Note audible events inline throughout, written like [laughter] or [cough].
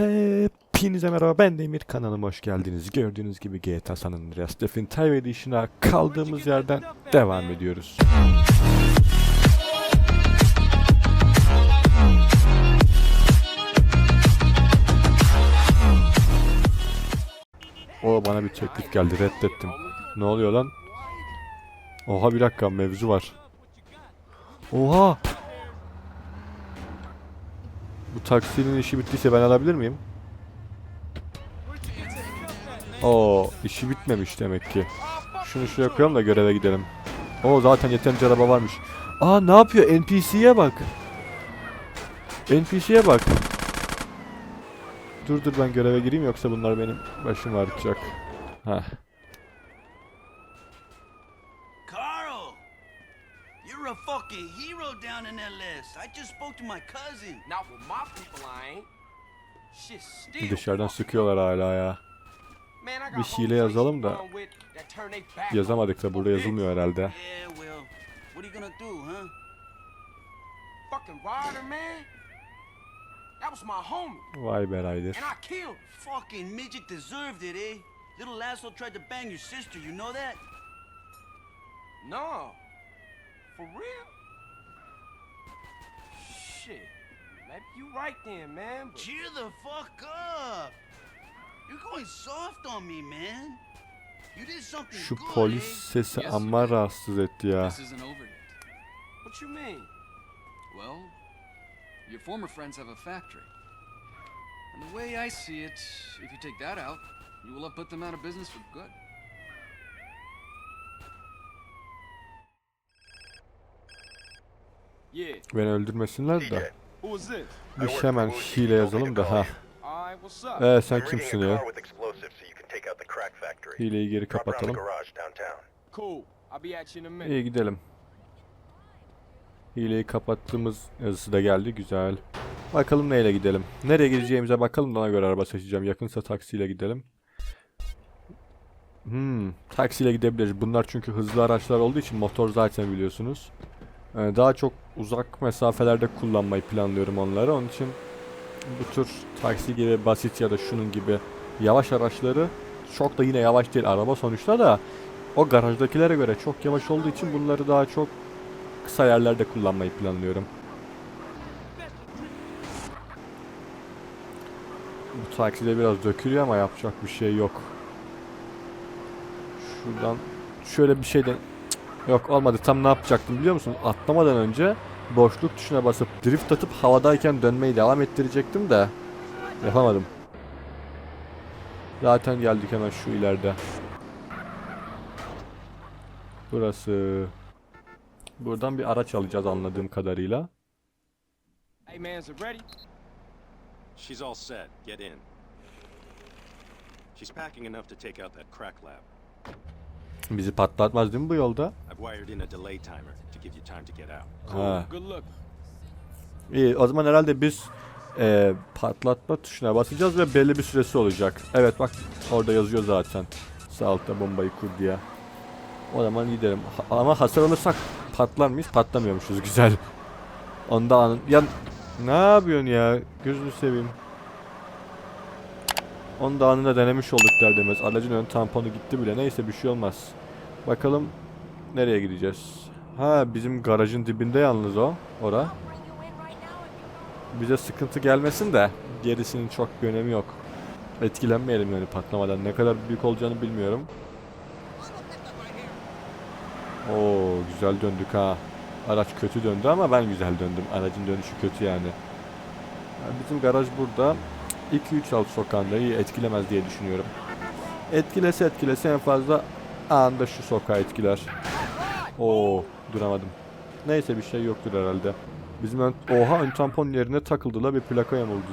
Hepinize merhaba ben Demir kanalıma hoş geldiniz. Gördüğünüz gibi GTA San Andreas Definitive Edition'a kaldığımız yerden devam ediyoruz. O bana bir teklif geldi reddettim. Ne oluyor lan? Oha bir dakika mevzu var. Oha! Bu taksinin işi bittiyse ben alabilir miyim? Oo, işi bitmemiş demek ki. Şunu şuraya koyalım da göreve gidelim. O zaten yeterince araba varmış. Aa ne yapıyor? NPC'ye bak. NPC'ye bak. Dur dur ben göreve gireyim yoksa bunlar benim başım ağrıtacak. Heh. Fucking hero down in that list. I just spoke to my cousin. Not with my people, I ain't. Shit still. Dışarıdan sıkıyorlar hala ya. Bir hile yazalım da. Yazamadık da burada yazılmıyor herhalde. Yeah, well, what are you gonna do, huh? Fucking Ryder, man. That was my homie, Vay be Ryder. and I killed him. Fucking midget deserved it, eh? Little asshole tried to bang your sister, you know that? No. For real? Shit. Maybe you right then, man. But Cheer the fuck up! You're going soft on me, man. You did something Şu good, polis eh? sesi amma rahatsız etti ya. This isn't over yet. what you mean? Well, your former friends have a factory. And the way I see it, if you take that out, you will have put them out of business for good. Beni öldürmesinler de. Biz hemen hile yazalım da ha. Ee sen kimsin ya? Hileyi geri kapatalım. İyi gidelim. Hileyi kapattığımız yazısı da geldi. Güzel. Bakalım neyle gidelim. Nereye gideceğimize bakalım da ona göre araba seçeceğim. Yakınsa taksiyle gidelim. Hmm, taksiyle gidebiliriz. Bunlar çünkü hızlı araçlar olduğu için motor zaten biliyorsunuz. Ee, daha çok uzak mesafelerde kullanmayı planlıyorum onları. Onun için bu tür taksi gibi basit ya da şunun gibi yavaş araçları çok da yine yavaş değil araba sonuçta da o garajdakilere göre çok yavaş olduğu için bunları daha çok kısa yerlerde kullanmayı planlıyorum. Bu takside biraz dökülüyor ama yapacak bir şey yok. Şuradan şöyle bir şey de Cık, yok olmadı. Tam ne yapacaktım biliyor musun? Atlamadan önce boşluk tuşuna basıp drift atıp havadayken dönmeyi devam ettirecektim de yapamadım. Zaten geldik hemen şu ileride. Burası. Buradan bir araç alacağız anladığım kadarıyla. Hey, man, is it ready? She's all set. Get in. She's packing enough to take out that crack lab. Bizi patlatmaz değil mi bu yolda? Wired in a delay timer to give you time to get out. Ha. Good luck. İyi o zaman herhalde biz eee, patlatma tuşuna basacağız ve belli bir süresi olacak. Evet bak orada yazıyor zaten. Sağ altta bombayı kur diye. O zaman gidelim. Ha- ama hasar alırsak patlar mıyız? Patlamıyormuşuz güzel. Onda anın... Ya ne yapıyorsun ya? Gözünü seveyim. Onu da anında denemiş olduk der demez. Aracın ön tamponu gitti bile. Neyse bir şey olmaz. Bakalım nereye gideceğiz? Ha bizim garajın dibinde yalnız o. Ora. Bize sıkıntı gelmesin de gerisinin çok bir önemi yok. Etkilenmeyelim yani patlamadan. Ne kadar büyük olacağını bilmiyorum. Oo güzel döndük ha. Araç kötü döndü ama ben güzel döndüm. Aracın dönüşü kötü yani. Bizim garaj burada. 2-3 alt sokağında iyi etkilemez diye düşünüyorum. Etkilese etkilese en fazla anında şu sokağı etkiler. Oo duramadım. Neyse bir şey yoktur herhalde. Bizim ön, oha ön tampon yerine takıldı la bir plaka yamuldu.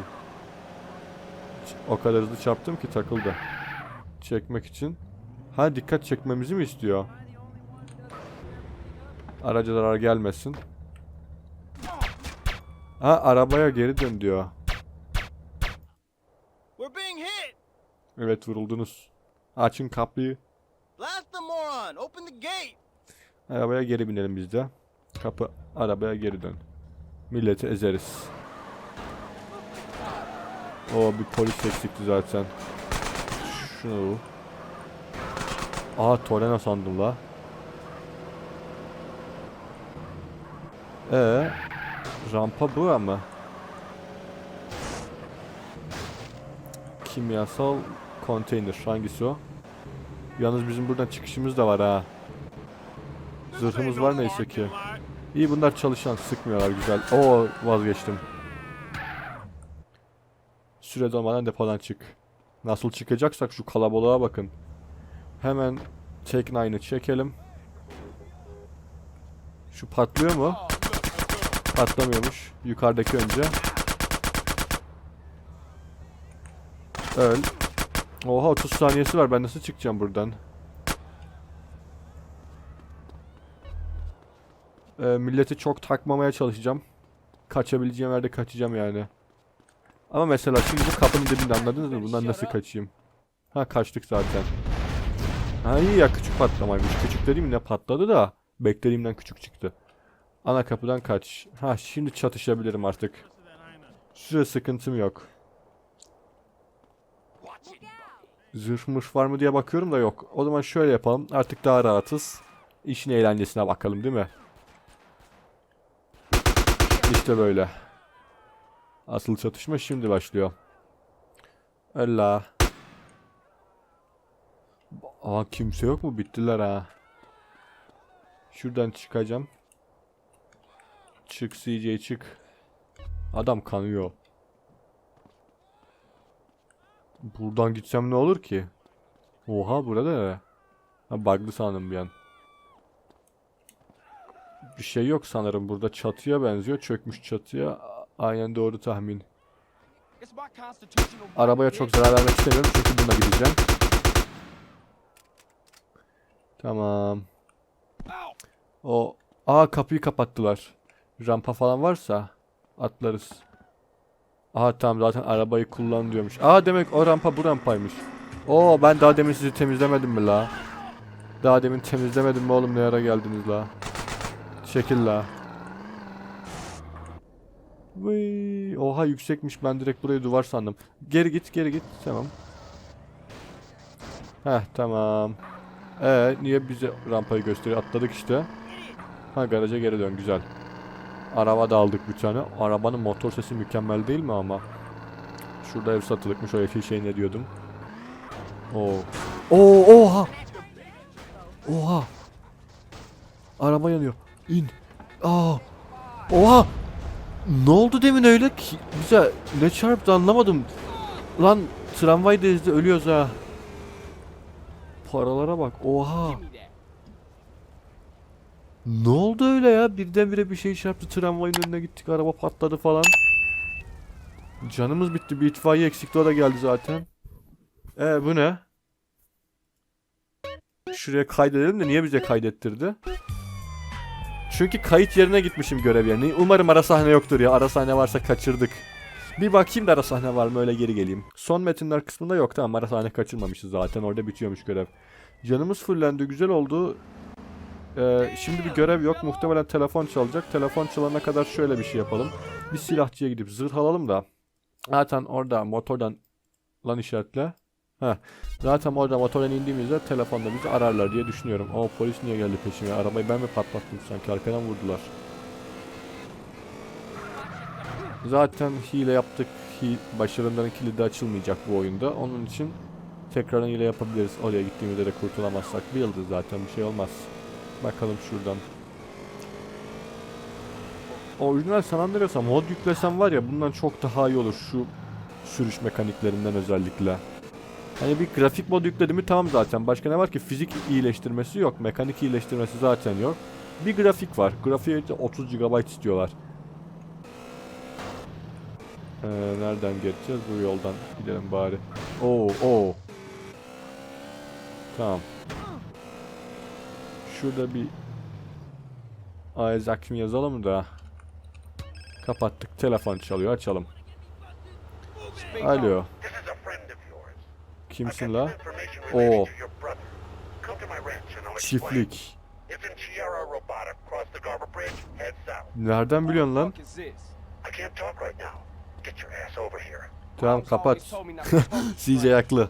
Ç- O kadar hızlı çarptım ki takıldı. Çekmek için. Ha dikkat çekmemizi mi istiyor? Araca zarar gelmesin. Ha arabaya geri dön diyor. Evet vuruldunuz. Açın kapıyı. Arabaya geri binelim biz de. Kapı arabaya geri dön. Milleti ezeriz. O bir polis eksikti zaten. Şunu. Aa Torena sandım la. Ee, rampa bu ama. Kimyasal konteyner hangisi o? Yalnız bizim buradan çıkışımız da var ha. Zırhımız var neyse ki. İyi bunlar çalışan sıkmıyorlar güzel. Oo vazgeçtim. Süre dolmadan depodan çık. Nasıl çıkacaksak şu kalabalığa bakın. Hemen Tek Nine'ı çekelim. Şu patlıyor mu? Patlamıyormuş. Yukarıdaki önce. Öl. Oha 30 saniyesi var. Ben nasıl çıkacağım buradan? Ee, milleti çok takmamaya çalışacağım. Kaçabileceğim yerde kaçacağım yani. Ama mesela şimdi bu kapının dibinde anladınız mı? Bundan nasıl kaçayım? Ha kaçtık zaten. Ha iyi ya küçük patlamaymış. Küçük dediğim ne patladı da beklediğimden küçük çıktı. Ana kapıdan kaç. Ha şimdi çatışabilirim artık. Süre sıkıntım yok. Zırhmış var mı diye bakıyorum da yok. O zaman şöyle yapalım. Artık daha rahatız. İşin eğlencesine bakalım değil mi? İşte böyle. Asıl çatışma şimdi başlıyor. Allah. Aa kimse yok mu? Bittiler ha. Şuradan çıkacağım. Çık CJ çık. Adam kanıyor. Buradan gitsem ne olur ki? Oha burada ne? Ha bug'lı sandım bir an. Bir şey yok sanırım burada çatıya benziyor. Çökmüş çatıya. Aynen doğru tahmin. Arabaya çok zarar vermek istemiyorum çünkü bununla gideceğim. Tamam. O Aa kapıyı kapattılar. Rampa falan varsa atlarız. Aha tamam zaten arabayı kullan diyormuş. Aa demek o rampa bu rampaymış. Oo ben daha demin sizi temizlemedim mi la? Daha demin temizlemedim mi oğlum ne ara geldiniz la? Çekil la. Vıy, oha yüksekmiş ben direkt burayı duvar sandım. Geri git geri git tamam. Heh tamam. Ee niye bize rampayı gösteriyor atladık işte. Ha garaja geri dön güzel. Araba da aldık bir tane. Arabanın motor sesi mükemmel değil mi ama? Şurada ev satılıkmış o yeşil şey ne diyordum. Oo. Oo oha. Oha. Araba yanıyor. İn. Aa. Oha. Ne oldu demin öyle ki? Bize ne çarptı anlamadım. Lan tramvay ezdi ölüyoruz ha. Paralara bak. Oha. Ne oldu öyle ya? Birdenbire bir şey çarptı tramvayın önüne gittik araba patladı falan. Canımız bitti bir itfaiye eksikti o da geldi zaten. Ee bu ne? Şuraya kaydedelim de niye bize kaydettirdi? Çünkü kayıt yerine gitmişim görev yerine. Umarım ara sahne yoktur ya. Ara sahne varsa kaçırdık. Bir bakayım da ara sahne var mı öyle geri geleyim. Son metinler kısmında yok tamam ara sahne kaçırmamışız zaten orada bitiyormuş görev. Canımız fullendi güzel oldu. Ee, şimdi bir görev yok. Muhtemelen telefon çalacak. Telefon çalana kadar şöyle bir şey yapalım. Bir silahçıya gidip zırh alalım da. Zaten orada motordan lan işaretle. Heh. Zaten orada motordan indiğimizde telefonda bizi ararlar diye düşünüyorum. O polis niye geldi peşime? Arabayı ben mi patlattım sanki? Arkadan vurdular. Zaten hile yaptık. Başarıların kilidi açılmayacak bu oyunda. Onun için tekrardan hile yapabiliriz. Oraya gittiğimizde de kurtulamazsak. Bir yıldız zaten bir şey olmaz. Bakalım şuradan. Orijinal San Andreas'a mod yüklesem var ya bundan çok daha iyi olur şu sürüş mekaniklerinden özellikle. Hani bir grafik mod yükledim mi tamam zaten. Başka ne var ki? Fizik iyileştirmesi yok. Mekanik iyileştirmesi zaten yok. Bir grafik var. Grafiğe de 30 GB istiyorlar. Ee, nereden geçeceğiz? Bu yoldan gidelim bari. Oo, oo. Tamam. Şurada bir Isaac yazalım da. Kapattık. Telefon çalıyor. Açalım. Alo. This is a friend of yours. Kimsin la? explain. Çiftlik. Nereden biliyorsun lan? Tamam kapat. [laughs] CJ haklı.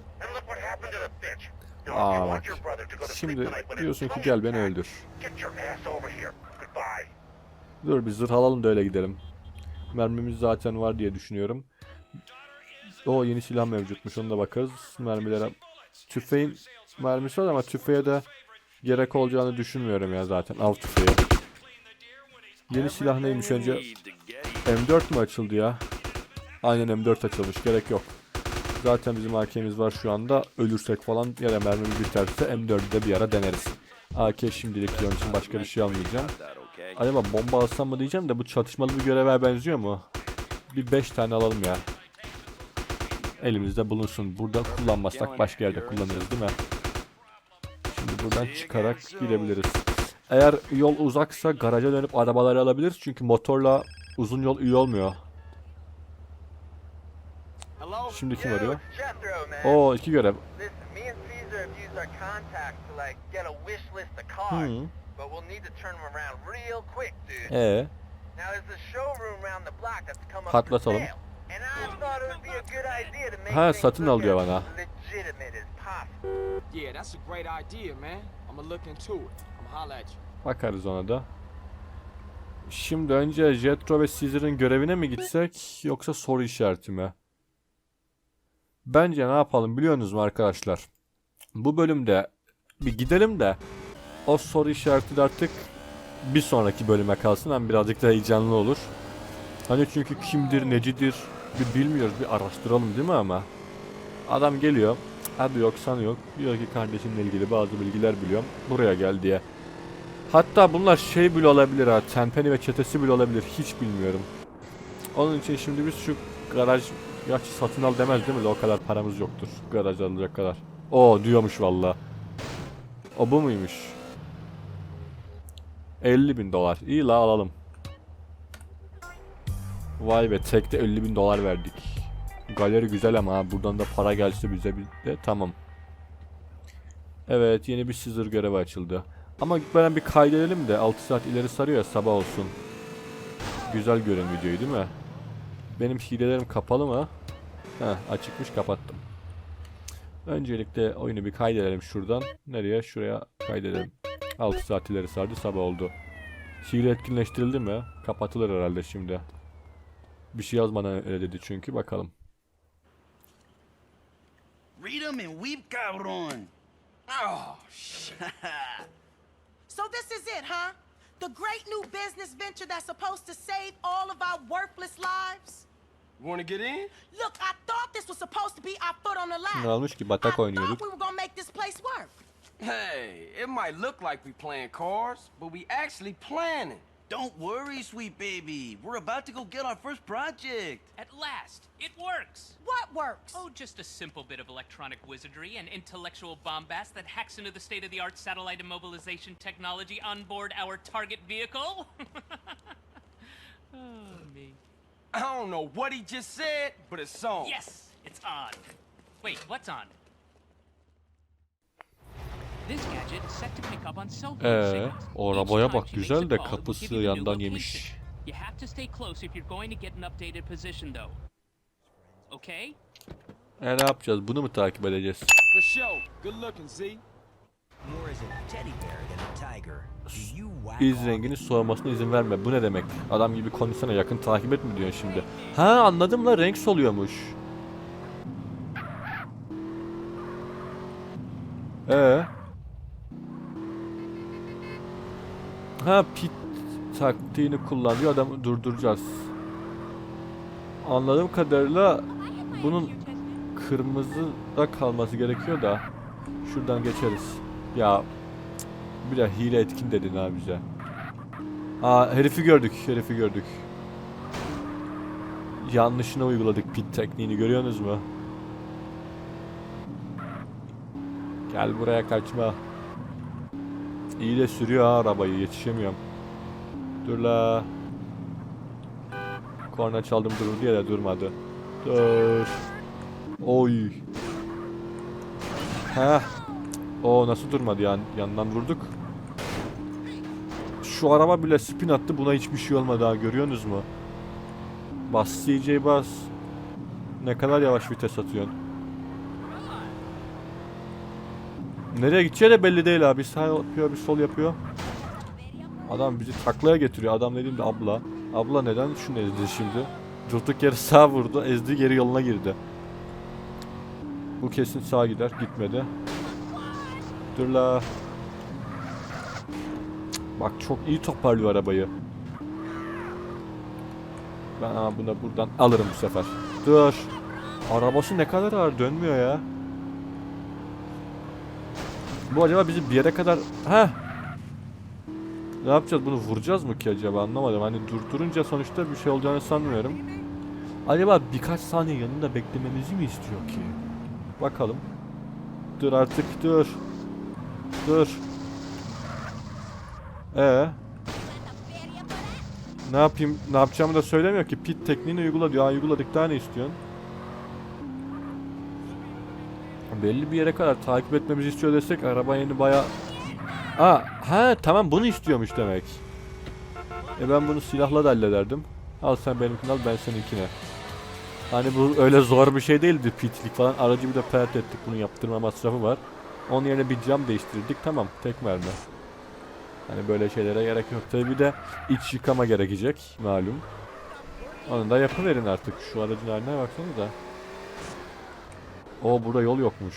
Aa bak. Şimdi diyorsun ki gel beni öldür. Dur bir zırh alalım da öyle gidelim. Mermimiz zaten var diye düşünüyorum. O yeni silah mevcutmuş ona da bakarız. Mermilere tüfeğin mermisi var ama tüfeğe de gerek olacağını düşünmüyorum ya zaten av tüfeği. Yeni silah neymiş önce? M4 mü açıldı ya? Aynen M4 açılmış gerek yok. Zaten bizim AK'miz var şu anda. Ölürsek falan ya da mermimiz biterse M4'ü de bir ara deneriz. AK şimdilik onun için başka bir şey almayacağım. Acaba bomba alsam mı diyeceğim de bu çatışmalı bir göreve benziyor mu? Bir 5 tane alalım ya. Elimizde bulunsun. Burada kullanmazsak başka yerde kullanırız değil mi? Şimdi buradan çıkarak gidebiliriz. Eğer yol uzaksa garaja dönüp arabaları alabiliriz. Çünkü motorla uzun yol iyi olmuyor. Şimdi kim arıyor? Oo iki görev. Dude. Ee, Now there's a showroom around the block that's come up Patlatalım. Ha, satın look al diyor as bana. bakarız ona da. Şimdi önce Jetro ve Caesar'ın görevine mi gitsek yoksa soru işareti mi? Bence ne yapalım biliyorsunuz mu arkadaşlar? Bu bölümde bir gidelim de o soru işareti de artık bir sonraki bölüme kalsın. Hem birazcık da heyecanlı olur. Hani çünkü kimdir, necidir bir bilmiyoruz. Bir araştıralım değil mi ama? Adam geliyor. Adı yok, sanı yok. Diyor ki kardeşimle ilgili bazı bilgiler biliyorum. Buraya gel diye. Hatta bunlar şey bile olabilir ha. Tenpenny ve çetesi bile olabilir. Hiç bilmiyorum. Onun için şimdi biz şu garaj Gerçi satın al demez değil mi? O kadar paramız yoktur. Garaj alacak kadar. O diyormuş valla. O bu muymuş? 50 bin dolar. İyi la alalım. Vay be tekte 50 bin dolar verdik. Galeri güzel ama ha. Buradan da para gelse bize bir de tamam. Evet yeni bir scissor görevi açıldı. Ama ben bir kaydedelim de 6 saat ileri sarıyor ya sabah olsun. Güzel görün videoyu değil mi? Benim hilelerim kapalı mı? Heh açıkmış kapattım. Öncelikle oyunu bir kaydedelim şuradan. Nereye? Şuraya kaydedelim. 6 saat ileri sardı sabah oldu. Hile etkinleştirildi mi? Kapatılır herhalde şimdi. Bir şey yazmadan öyle dedi çünkü bakalım. Read 'em and weep, cabron. Oh, shit. So this is it, huh? The great new business venture that's supposed to save all of our worthless lives? You wanna get in? Look, I thought this was supposed to be our foot on the Ne ladder. olmuş ki I batak thought oynuyorduk. we were gonna make this place work. Hey, it might look like we playing cards, but we actually planning. Don't worry, sweet baby. We're about to go get our first project. At last, it works! What works? Oh, just a simple bit of electronic wizardry and intellectual bombast that hacks into the state of the art satellite immobilization technology on board our target vehicle. [laughs] oh, me. I don't know what he just said, but it's on. Yes, it's on. Wait, what's on? Ee, o arabaya bak güzel de kapısı yandan yemiş. Okay? E ne yapacağız? Bunu mu takip edeceğiz? İz rengini soğumasına izin verme. Bu ne demek? Adam gibi konuşsana yakın takip et mi diyorsun şimdi? Ha anladım la renk soluyormuş. Ee? Ha pit taktiğini kullanıyor adamı durduracağız. Anladığım kadarıyla bunun kırmızıda kalması gerekiyor da şuradan geçeriz. Ya bir de hile etkin dedin ha bize. Aa herifi gördük, herifi gördük. Yanlışına uyguladık pit tekniğini görüyorsunuz mu? Gel buraya kaçma. İyi de sürüyor ha arabayı yetişemiyorum. Dur la. Korna çaldım durur diye de durmadı. Dur. Oy. Heh. O nasıl durmadı yani yandan vurduk. Şu araba bile spin attı buna hiçbir şey olmadı ha görüyorsunuz mu? Bas CJ bas. Ne kadar yavaş vites atıyorsun. Nereye gideceği de belli değil abi. Bir sağ yapıyor, bir sol yapıyor. Adam bizi taklaya getiriyor. Adam dediğimde abla. Abla neden şunu ezdi şimdi? Durduk yere sağ vurdu. Ezdi geri yoluna girdi. Bu kesin sağa gider. Gitmedi. Dur la. Bak çok iyi toparlıyor arabayı. Ben buna buradan alırım bu sefer. Dur. Arabası ne kadar ağır dönmüyor ya. Bu acaba bizi bir yere kadar... Heh. Ne yapacağız bunu vuracağız mı ki acaba anlamadım. Hani durdurunca sonuçta bir şey olacağını sanmıyorum. Acaba birkaç saniye yanında beklememizi mi istiyor ki? Bakalım. Dur artık dur. Dur. Ee. Ne yapayım? Ne yapacağımı da söylemiyor ki. Pit tekniğini uygula diyor. Ha, uyguladık daha ne istiyorsun? Belli bir yere kadar takip etmemizi istiyor desek araba yeni baya... Aa, ha tamam bunu istiyormuş demek. E ben bunu silahla da hallederdim. Al sen benimkini al ben seninkine. Hani bu öyle zor bir şey değildi pitlik falan. Aracı bir de pert ettik bunun yaptırma masrafı var. Onun yerine bir cam değiştirdik tamam tek mermi. Hani böyle şeylere gerek yok. Tabi bir de iç yıkama gerekecek malum. Onu da yapıverin artık. Şu aracın haline baksanıza. O burada yol yokmuş.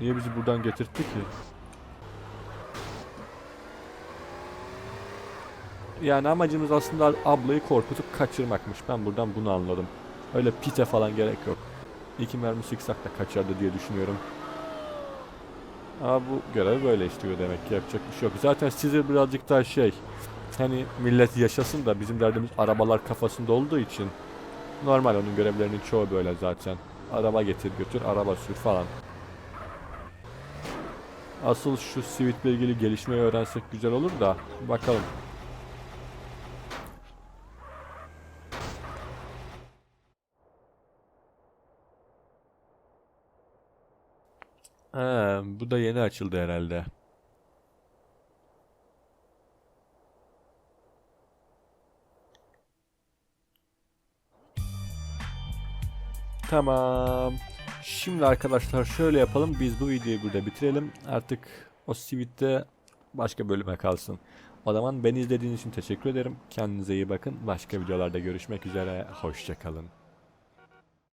Niye bizi buradan getirtti ki? Yani amacımız aslında ablayı korkutup kaçırmakmış. Ben buradan bunu anladım. Öyle pite falan gerek yok. İki mermi sıksak da kaçardı diye düşünüyorum. Ama bu görev böyle istiyor demek ki yapacak bir şey yok. Zaten size birazcık daha şey hani millet yaşasın da bizim derdimiz arabalar kafasında olduğu için normal onun görevlerinin çoğu böyle zaten. Araba getir götür, araba sür falan. Asıl şu Civic ile ilgili gelişmeyi öğrensek güzel olur da bakalım. Ha, bu da yeni açıldı herhalde. Tamam. Şimdi arkadaşlar şöyle yapalım. Biz bu videoyu burada bitirelim. Artık o Civic'te başka bölüme kalsın. O zaman beni izlediğiniz için teşekkür ederim. Kendinize iyi bakın. Başka videolarda görüşmek üzere. Hoşçakalın.